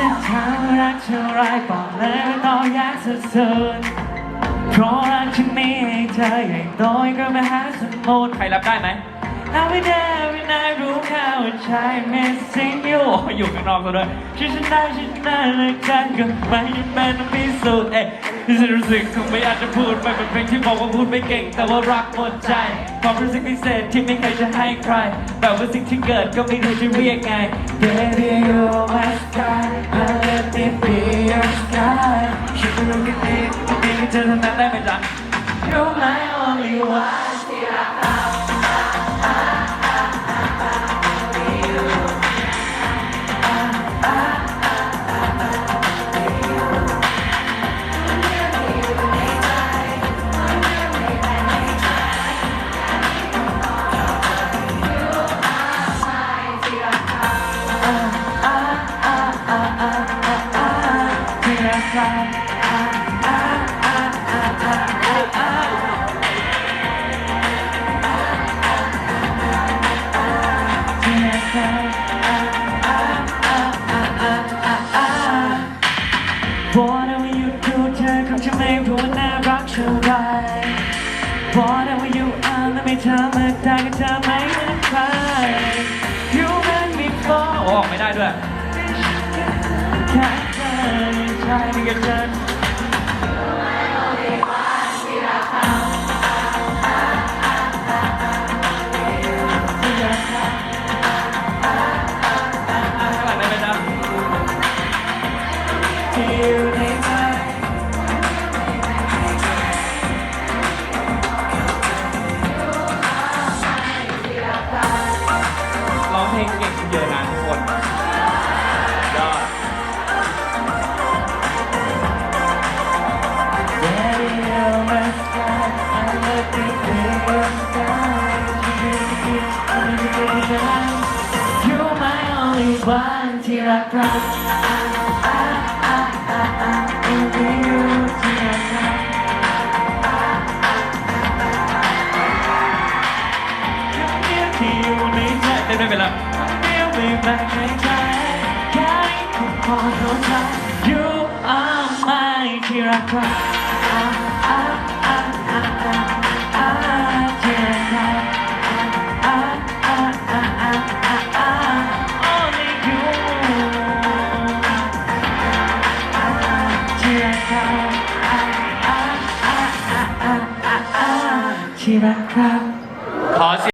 จะทำรักเท่าไรบอกเลยว่ต้องยากสุดๆเพราะรักฉันมีให้เธออย่างน้อยก็มาหาสมุดใครรับได้ไหม Every day every night รู้แค่ว่าใช่ missing you อยู่ข้างนอกซะด้วยฉันชนะฉันชนะเลยกันก็ไม่จำเป็นต้องพิสูจน์เอ๊ะที่ฉันรู้สึกคงไม่อาจจะพูดไปเป็นเพลงที่บอกว่าพูดไม่เก่ง แต่ว่ารักหมดใจความรู้สึกพิเศษที่ไม่เคยจะให้ใคร แต่ว่าสิ่งที่เกิดก็ไม่รู้จะเรียกไง Baby you're my sky ฉันรู้กันดีดีเธอทำนั้นได้ไหมจ๊ะ You're my only one ที่รักเราที่รักเรา พอได้ว่าอยู่ดูเธอคงจะไม่รู้ว่าน่ารักเท่าไรพอได้ว่าอยู่อ่านและไม่ธรรมดาก็จะไม่เหมือนใคร You make me fall โอ้ออกไม่ได้ด้วยแค่เธอใช่นี่ก็เธอ ร้องเพลงเก่งขึ้นเยอะนะทุกคนยอด You're my only one ที่รักเรา อะอะอะอะอะอะที่รักเราขอเสียง